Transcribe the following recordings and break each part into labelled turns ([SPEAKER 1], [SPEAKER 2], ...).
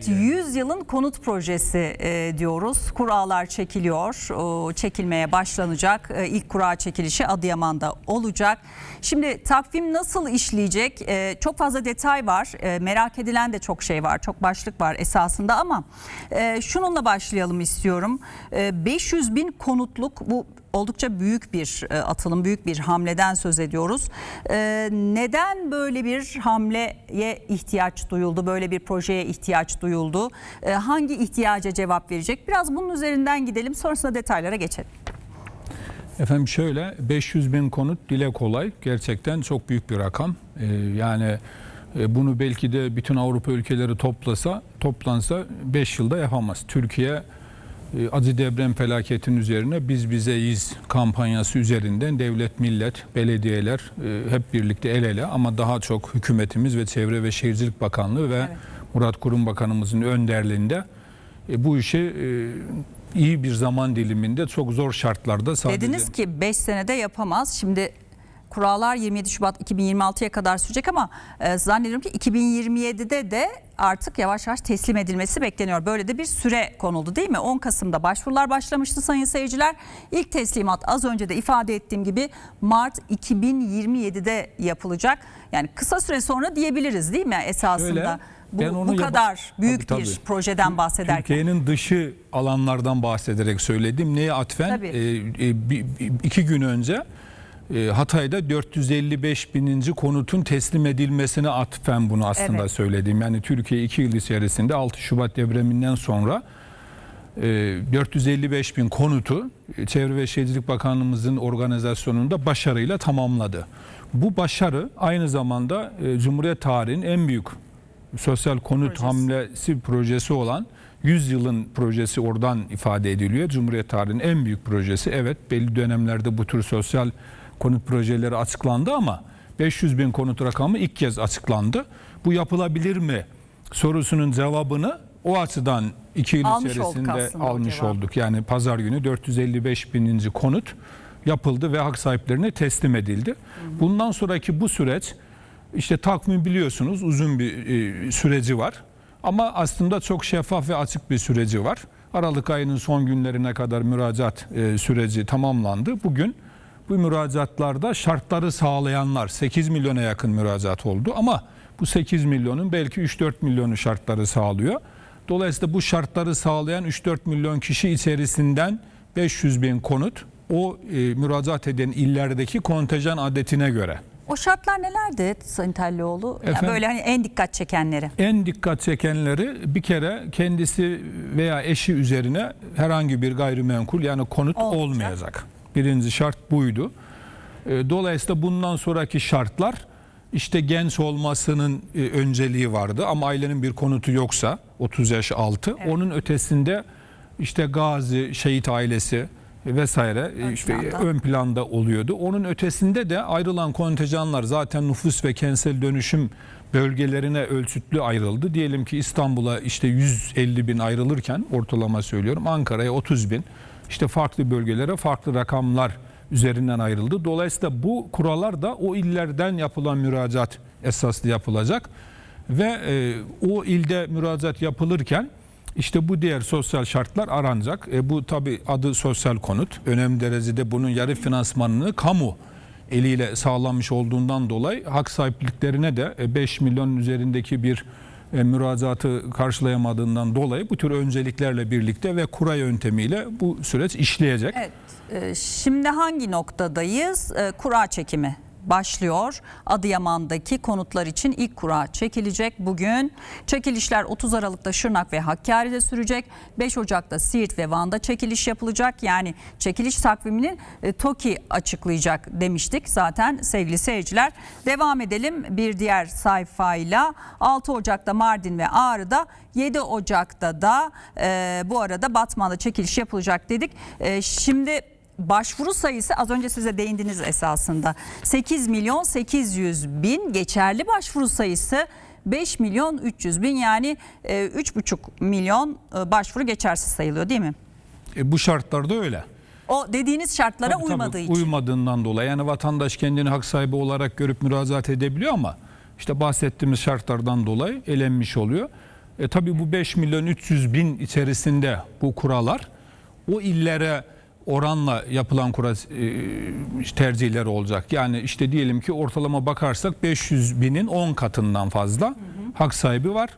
[SPEAKER 1] Evet 100 yılın konut projesi e, diyoruz. Kuralar çekiliyor. O, çekilmeye başlanacak. E, ilk kura çekilişi Adıyaman'da olacak. Şimdi takvim nasıl işleyecek? E, çok fazla detay var. E, merak edilen de çok şey var. Çok başlık var esasında ama e, şununla başlayalım istiyorum. E, 500 bin konutluk bu oldukça büyük bir e, atılım, büyük bir hamleden söz ediyoruz. E, Neden böyle bir hamleye ihtiyaç duyuldu, böyle bir projeye ihtiyaç duyuldu? E, Hangi ihtiyaca cevap verecek? Biraz bunun üzerinden gidelim, sonrasında detaylara geçelim.
[SPEAKER 2] Efendim şöyle 500 bin konut dile kolay. Gerçekten çok büyük bir rakam. Ee, yani bunu belki de bütün Avrupa ülkeleri toplasa, toplansa 5 yılda yapamaz. Türkiye e, acı deprem felaketinin üzerine biz bizeyiz kampanyası üzerinden devlet, millet, belediyeler e, hep birlikte el ele ama daha çok hükümetimiz ve Çevre ve Şehircilik Bakanlığı ve
[SPEAKER 1] Evet.
[SPEAKER 2] Murat Kurum Bakanımızın önderliğinde e, bu işi e, iyi bir zaman diliminde çok zor şartlarda sadece
[SPEAKER 1] Dediniz ki 5 senede yapamaz. Şimdi kurallar 27 Şubat 2026'ya kadar sürecek ama e, zannediyorum ki 2027'de de artık yavaş yavaş teslim edilmesi bekleniyor. Böyle de bir süre konuldu değil mi? 10 Kasım'da başvurular başlamıştı sayın seyirciler. İlk teslimat az önce de ifade ettiğim gibi Mart 2027'de yapılacak. Yani kısa süre sonra diyebiliriz değil mi esasında?
[SPEAKER 2] Şöyle,
[SPEAKER 1] bu,
[SPEAKER 2] ben onu
[SPEAKER 1] bu kadar büyük
[SPEAKER 2] Tabii,
[SPEAKER 1] bir
[SPEAKER 2] tabii.
[SPEAKER 1] projeden bahsederken.
[SPEAKER 2] Türkiye'nin dışı alanlardan bahsederek söyledim. Neye atfen?
[SPEAKER 1] Tabii.
[SPEAKER 2] Ee, e, bir- bir- iki gün önce e, Hatay'da 455 bininci konutun teslim edilmesine atfen bunu aslında
[SPEAKER 1] Evet.
[SPEAKER 2] söyledim. Yani Türkiye iki yıl içerisinde 6 Şubat depreminden sonra e, 455 bin konutu e, Çevre ve Şehircilik Bakanlığımızın organizasyonunda başarıyla tamamladı. Bu başarı aynı zamanda e, Cumhuriyet tarihinin en büyük sosyal konut
[SPEAKER 1] Projesi.
[SPEAKER 2] hamlesi projesi olan 100 yılın projesi oradan ifade ediliyor. Cumhuriyet tarihinin en büyük projesi. Evet belli dönemlerde bu tür sosyal konut projeleri açıklandı ama 500 bin konut rakamı ilk kez açıklandı. Bu yapılabilir mi sorusunun cevabını o açıdan iki yıl
[SPEAKER 1] Almış olduk
[SPEAKER 2] içerisinde
[SPEAKER 1] aslında o
[SPEAKER 2] almış olduk. Yani pazar günü 455 bininci konut yapıldı ve hak sahiplerine teslim edildi. Bundan sonraki bu süreç işte takvim biliyorsunuz uzun bir e, süreci var. Ama aslında çok şeffaf ve açık bir süreci var. Aralık ayının son günlerine kadar müracaat e, süreci tamamlandı. Bugün bu müracaatlarda şartları sağlayanlar 8 milyona yakın müracaat oldu ama bu 8 milyonun belki 3-4 milyonu şartları sağlıyor. Dolayısıyla bu şartları sağlayan 3-4 milyon kişi içerisinden 500 bin konut o e, müracaat eden illerdeki kontenjan adetine göre.
[SPEAKER 1] O şartlar nelerdi Sayın Tellioğlu? Yani
[SPEAKER 2] Efendim?
[SPEAKER 1] böyle hani en dikkat çekenleri.
[SPEAKER 2] En dikkat çekenleri bir kere kendisi veya eşi üzerine herhangi bir gayrimenkul yani konut
[SPEAKER 1] Olmayacak.
[SPEAKER 2] olmayacak. Birinci şart buydu. E, Dolayısıyla bundan sonraki şartlar işte genç olmasının e, önceliği vardı ama ailenin bir konutu yoksa 30 yaş altı onun ötesinde işte gazi, şehit ailesi vesaire e,
[SPEAKER 1] Ön
[SPEAKER 2] işte
[SPEAKER 1] planda.
[SPEAKER 2] ön planda oluyordu. Onun ötesinde de ayrılan kontenjanlar zaten nüfus ve kentsel dönüşüm bölgelerine ölçütlü ayrıldı. Diyelim ki İstanbul'a işte 150 bin ayrılırken ortalama söylüyorum Ankara'ya 30 bin işte farklı bölgelere farklı rakamlar üzerinden ayrıldı. Dolayısıyla bu kurallar da o illerden yapılan müracaat esaslı yapılacak ve e, o ilde müracaat yapılırken işte bu diğer sosyal şartlar aranacak. E, bu tabi adı sosyal konut. Önemli derecede bunun yarı finansmanını kamu eliyle sağlanmış olduğundan dolayı hak sahipliklerine de e, 5 milyonun üzerindeki bir e, müracaatı karşılayamadığından dolayı bu tür önceliklerle birlikte ve kura yöntemiyle bu süreç işleyecek.
[SPEAKER 1] Evet. e, Şimdi hangi noktadayız? E, Kura çekimi başlıyor. Adıyaman'daki konutlar için ilk kura çekilecek bugün. Çekilişler 30 Aralık'ta Şırnak ve Hakkari'de sürecek. 5 Ocak'ta Siirt ve Van'da çekiliş yapılacak. Yani çekiliş takvimini e, TOKİ açıklayacak demiştik zaten sevgili seyirciler. Devam edelim bir diğer sayfayla. 6 Ocak'ta Mardin ve Ağrı'da 7 Ocak'ta da e, bu arada Batman'da çekiliş yapılacak dedik. E, şimdi başvuru sayısı az önce size değindiniz esasında. 8 milyon 800 bin geçerli başvuru sayısı 5 milyon 300 bin yani e, 3,5 milyon e, başvuru geçersiz sayılıyor değil mi?
[SPEAKER 2] E, bu şartlarda öyle.
[SPEAKER 1] O dediğiniz şartlara
[SPEAKER 2] Tabii, tabii,
[SPEAKER 1] uymadığı için.
[SPEAKER 2] Uymadığından dolayı yani vatandaş kendini hak sahibi olarak görüp müracaat edebiliyor ama işte bahsettiğimiz şartlardan dolayı elenmiş oluyor. E, tabii bu 5 milyon 300 bin içerisinde bu kurallar o illere oranla yapılan kura e, tercihleri olacak. Yani işte diyelim ki ortalama bakarsak 500 binin 10 katından fazla hak sahibi var.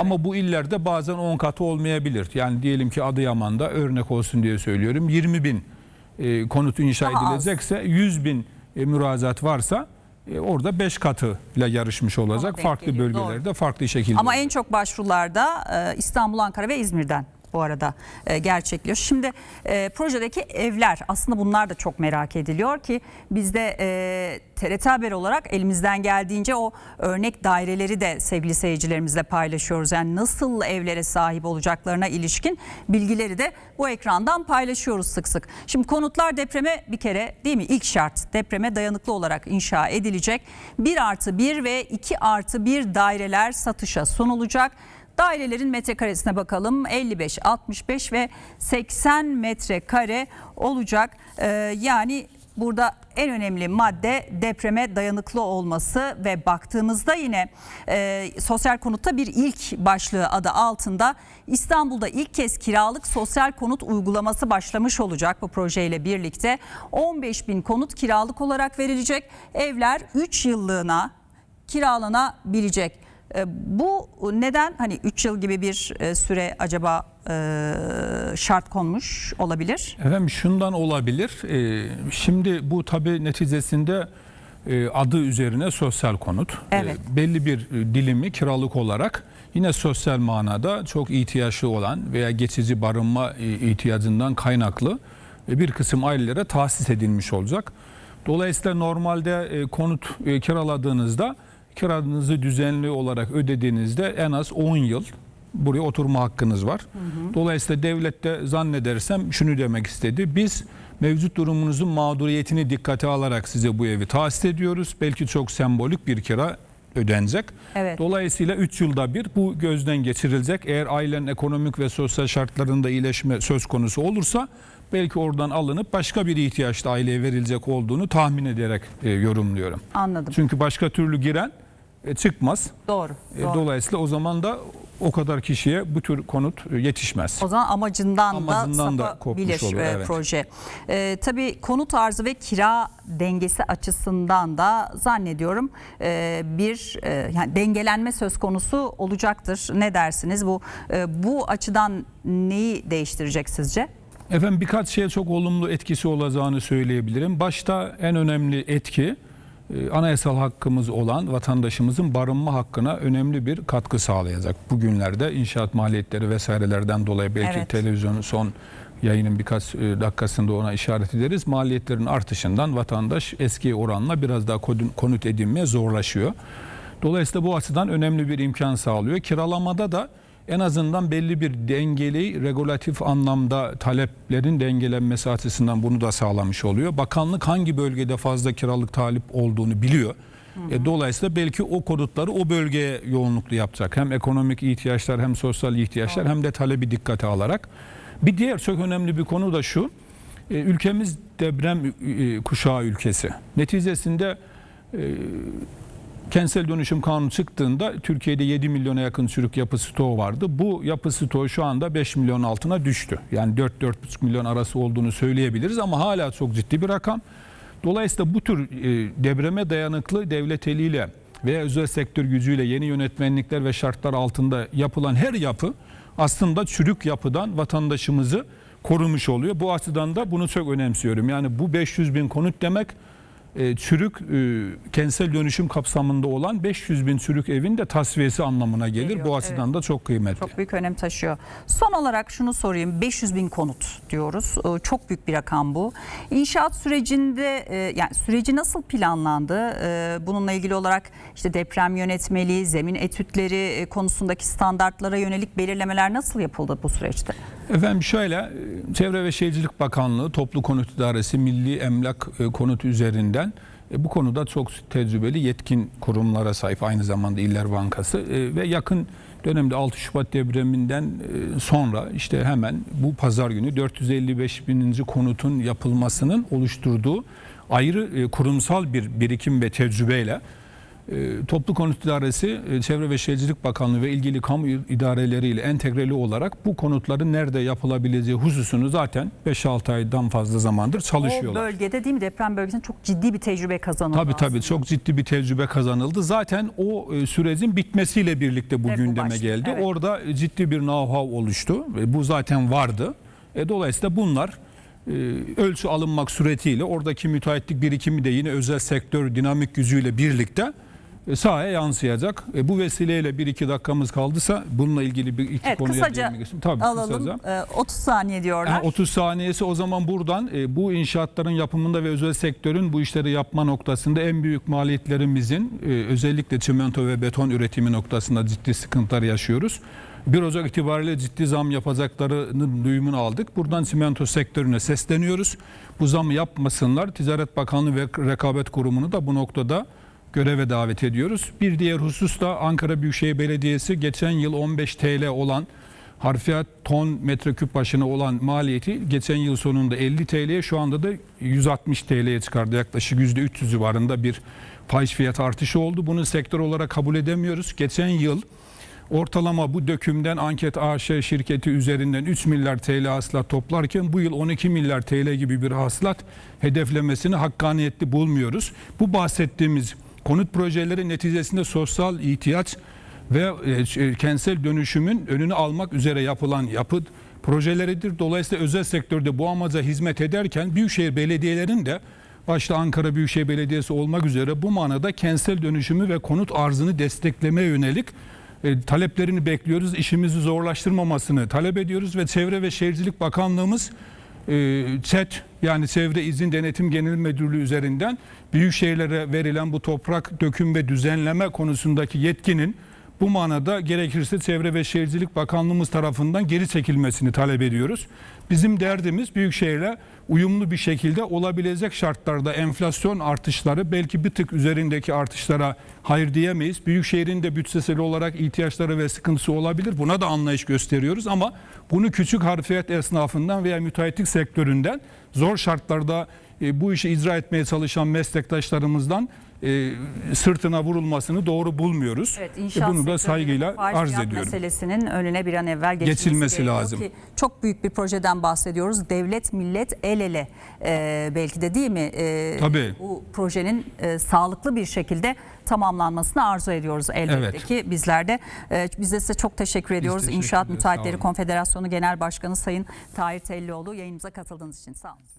[SPEAKER 2] Ama bu illerde bazen 10 katı olmayabilir. Yani diyelim ki Adıyaman'da örnek olsun diye söylüyorum 20 bin e, konut inşa
[SPEAKER 1] Daha az.
[SPEAKER 2] edilecekse 100 bin e, müracaat varsa e, orada 5 katıyla yarışmış olacak. Farklı
[SPEAKER 1] geliyor, doğru.
[SPEAKER 2] bölgelerde farklı şekilde.
[SPEAKER 1] Ama en çok başvurularda e, İstanbul, Ankara ve İzmir'den bu arada e, gerçekleşiyor. Şimdi e, projedeki evler aslında bunlar da çok merak ediliyor ki biz de e, TRT Haber olarak elimizden geldiğince o örnek daireleri de sevgili seyircilerimizle paylaşıyoruz. Yani nasıl evlere sahip olacaklarına ilişkin bilgileri de bu ekrandan paylaşıyoruz sık sık. Şimdi konutlar depreme bir kere değil mi ilk şart depreme dayanıklı olarak inşa edilecek. 1 artı 1 ve 2 artı 1 daireler satışa sunulacak. Dairelerin metrekaresine bakalım 55, 65 ve 80 metrekare olacak. Ee, yani burada en önemli madde depreme dayanıklı olması ve baktığımızda yine e, sosyal konutta bir ilk başlığı adı altında İstanbul'da ilk kez kiralık sosyal konut uygulaması başlamış olacak bu projeyle birlikte. 15 bin konut kiralık olarak verilecek. Evler 3 yıllığına kiralanabilecek. E, Bu neden hani 3 yıl gibi bir e, süre acaba e, şart konmuş olabilir?
[SPEAKER 2] Efendim şundan olabilir. Ee, şimdi bu tabii neticesinde e, adı üzerine sosyal konut.
[SPEAKER 1] Evet.
[SPEAKER 2] Ee, belli bir dilimi kiralık olarak yine sosyal manada çok ihtiyaçlı olan veya geçici barınma ihtiyacından kaynaklı bir kısım ailelere tahsis edilmiş olacak. Dolayısıyla normalde konut kiraladığınızda kiranızı düzenli olarak ödediğinizde en az 10 yıl buraya oturma hakkınız var. Dolayısıyla devlet de zannedersem şunu demek istedi. Biz mevcut durumunuzun mağduriyetini dikkate alarak size bu evi tahsis ediyoruz. Belki çok sembolik bir kira ödenecek.
[SPEAKER 1] Evet.
[SPEAKER 2] Dolayısıyla 3 yılda bir bu gözden geçirilecek. Eğer ailenin ekonomik ve sosyal şartlarında iyileşme söz konusu olursa belki oradan alınıp başka bir ihtiyaçta aileye verilecek olduğunu tahmin ederek e, yorumluyorum.
[SPEAKER 1] Anladım.
[SPEAKER 2] Çünkü başka türlü giren e, çıkmaz.
[SPEAKER 1] Doğru.
[SPEAKER 2] E,
[SPEAKER 1] doğru.
[SPEAKER 2] Dolayısıyla o zaman da o kadar kişiye bu tür konut e, yetişmez.
[SPEAKER 1] O zaman amacından,
[SPEAKER 2] Amacından
[SPEAKER 1] da
[SPEAKER 2] da kopmuş oluyor,
[SPEAKER 1] e,
[SPEAKER 2] evet.
[SPEAKER 1] proje. E, tabii konut arzı ve kira dengesi açısından da zannediyorum e, bir e, yani dengelenme söz konusu olacaktır. Ne dersiniz? Bu e, bu açıdan neyi değiştirecek sizce?
[SPEAKER 2] Efendim birkaç şeye çok olumlu etkisi olacağını söyleyebilirim. Başta en önemli etki anayasal hakkımız olan vatandaşımızın barınma hakkına önemli bir katkı sağlayacak. Bugünlerde inşaat maliyetleri vesairelerden dolayı belki
[SPEAKER 1] Evet.
[SPEAKER 2] televizyonun son yayının birkaç e, dakikasında ona işaret ederiz. Maliyetlerin artışından vatandaş eski oranla biraz daha konut edinmeye zorlaşıyor. Dolayısıyla bu açıdan önemli bir imkan sağlıyor. Kiralamada da en azından belli bir dengeli regulatif anlamda taleplerin dengelenmesi açısından bunu da sağlamış oluyor. Bakanlık hangi bölgede fazla kiralık talip olduğunu biliyor. E, dolayısıyla belki o konutları o bölgeye yoğunluklu yapacak. Hem ekonomik ihtiyaçlar hem sosyal ihtiyaçlar hem de talebi dikkate alarak. Bir diğer çok önemli bir konu da şu. E, ülkemiz deprem e, kuşağı ülkesi. Neticesinde Kentsel dönüşüm kanunu çıktığında Türkiye'de 7 milyona yakın çürük yapı stoğu vardı. Bu yapı stoğu şu anda 5 milyon altına düştü. Yani 4-4,5 milyon arası olduğunu söyleyebiliriz ama hala çok ciddi bir rakam. Dolayısıyla bu tür e, depreme dayanıklı devlet eliyle veya özel sektör gücüyle yeni yönetmenlikler ve şartlar altında yapılan her yapı aslında çürük yapıdan vatandaşımızı korumuş oluyor. Bu açıdan da bunu çok önemsiyorum. Yani bu 500 bin konut demek e, çürük e, kentsel dönüşüm kapsamında olan 500 bin çürük evin de tasfiyesi anlamına gelir.
[SPEAKER 1] Geliyor,
[SPEAKER 2] Bu açıdan da çok kıymetli.
[SPEAKER 1] Çok büyük önem taşıyor. Son olarak şunu sorayım. 500 bin konut diyoruz. Ee, Çok büyük bir rakam bu. İnşaat sürecinde e, yani süreci nasıl planlandı? Bununla ilgili olarak işte deprem yönetmeliği, zemin etütleri e, konusundaki standartlara yönelik belirlemeler nasıl yapıldı bu süreçte?
[SPEAKER 2] Efendim şöyle, e, Çevre ve Şehircilik Bakanlığı, Toplu Konut İdaresi, Milli Emlak e, Konut üzerinden e, bu konuda çok tecrübeli yetkin kurumlara sahip aynı zamanda İller Bankası ve yakın dönemde 6 Şubat depreminden sonra işte hemen bu pazar günü 455 bininci konutun yapılmasının oluşturduğu ayrı kurumsal bir birikim ve tecrübeyle Toplu Konut İdaresi, e, Çevre ve Şehircilik Bakanlığı ve ilgili kamu idareleriyle entegreli olarak bu konutların nerede yapılabileceği hususunu zaten 5-6 aydan fazla zamandır
[SPEAKER 1] O
[SPEAKER 2] çalışıyorlar.
[SPEAKER 1] bölgede değil mi deprem bölgesinde çok ciddi bir tecrübe kazanıldı.
[SPEAKER 2] Tabii tabii
[SPEAKER 1] aslında.
[SPEAKER 2] çok ciddi bir tecrübe kazanıldı. Zaten o e, sürecin bitmesiyle birlikte bu
[SPEAKER 1] Ve bu
[SPEAKER 2] gündeme
[SPEAKER 1] başladı,
[SPEAKER 2] geldi.
[SPEAKER 1] evet.
[SPEAKER 2] Orada e, ciddi bir know-how oluştu. ve Bu zaten vardı. E, dolayısıyla bunlar ölçü alınmak suretiyle oradaki müteahhitlik birikimi de yine özel sektör dinamik yüzüyle birlikte sahaya yansıyacak. E, bu vesileyle bir iki dakikamız kaldıysa bununla ilgili bir iki
[SPEAKER 1] Evet
[SPEAKER 2] konuya
[SPEAKER 1] kısaca.
[SPEAKER 2] Tabii
[SPEAKER 1] alalım.
[SPEAKER 2] kısaca.
[SPEAKER 1] Ee, 30 saniye diyorlar.
[SPEAKER 2] Ha, 30 saniyesi o zaman buradan e, bu inşaatların yapımında ve özel sektörün bu işleri yapma noktasında en büyük maliyetlerimizin e, özellikle çimento ve beton üretimi noktasında ciddi sıkıntılar yaşıyoruz. 1 Ocak itibariyle ciddi zam yapacaklarının duyumunu aldık. Buradan çimento sektörüne sesleniyoruz. Bu zamı yapmasınlar. Ticaret Bakanlığı ve Rekabet Kurumu'nu da bu noktada göreve davet ediyoruz. Bir diğer husus da Ankara Büyükşehir Belediyesi geçen yıl 15 TL olan harfiyat ton metreküp başına olan maliyeti geçen yıl sonunda 50 TL'ye şu anda da 160 TL'ye çıkardı. Yaklaşık %300 civarında bir fahiş fiyat artışı oldu. Bunu sektör olarak kabul edemiyoruz. Geçen yıl ortalama bu dökümden Anket AŞ şirketi üzerinden 3 milyar TL hasılat toplarken bu yıl 12 milyar TL gibi bir hasılat hedeflemesini hakkaniyetli bulmuyoruz. Bu bahsettiğimiz konut projeleri neticesinde sosyal ihtiyaç ve e, kentsel dönüşümün önünü almak üzere yapılan yapı projeleridir. Dolayısıyla özel sektörde bu amaca hizmet ederken büyükşehir belediyelerinin de başta Ankara Büyükşehir Belediyesi olmak üzere bu manada kentsel dönüşümü ve konut arzını desteklemeye yönelik e, taleplerini bekliyoruz. İşimizi zorlaştırmamasını talep ediyoruz ve Çevre ve Şehircilik Bakanlığımız e, ÇED yani Çevre İzin Denetim Genel Müdürlüğü üzerinden büyük şehirlere verilen bu toprak döküm ve düzenleme konusundaki yetkinin bu manada gerekirse Çevre ve Şehircilik Bakanlığımız tarafından geri çekilmesini talep ediyoruz. Bizim derdimiz büyükşehirle uyumlu bir şekilde olabilecek şartlarda enflasyon artışları belki bir tık üzerindeki artışlara hayır diyemeyiz. Büyükşehirin de bütçesel olarak ihtiyaçları ve sıkıntısı olabilir. Buna da anlayış gösteriyoruz ama bunu küçük harfiyat esnafından veya müteahhitlik sektöründen zor şartlarda e, bu işi icra etmeye çalışan meslektaşlarımızdan e, sırtına vurulmasını doğru bulmuyoruz.
[SPEAKER 1] Evet,
[SPEAKER 2] E,
[SPEAKER 1] inşaat
[SPEAKER 2] bunu da saygıyla arz ediyorum.
[SPEAKER 1] meselesinin önüne bir an evvel geçilmesi,
[SPEAKER 2] lazım.
[SPEAKER 1] Ki çok büyük bir projeden bahsediyoruz. Devlet, millet el ele e, belki de değil mi? E,
[SPEAKER 2] Tabii.
[SPEAKER 1] Bu projenin e, sağlıklı bir şekilde tamamlanmasını arzu ediyoruz elbette
[SPEAKER 2] Evet.
[SPEAKER 1] ki bizler de. E, biz de size çok teşekkür ediyoruz.
[SPEAKER 2] teşekkür
[SPEAKER 1] İnşaat Müteahhitleri. Konfederasyonu Genel Başkanı Sayın Tahir Tellioğlu yayınımıza katıldığınız için sağ olun.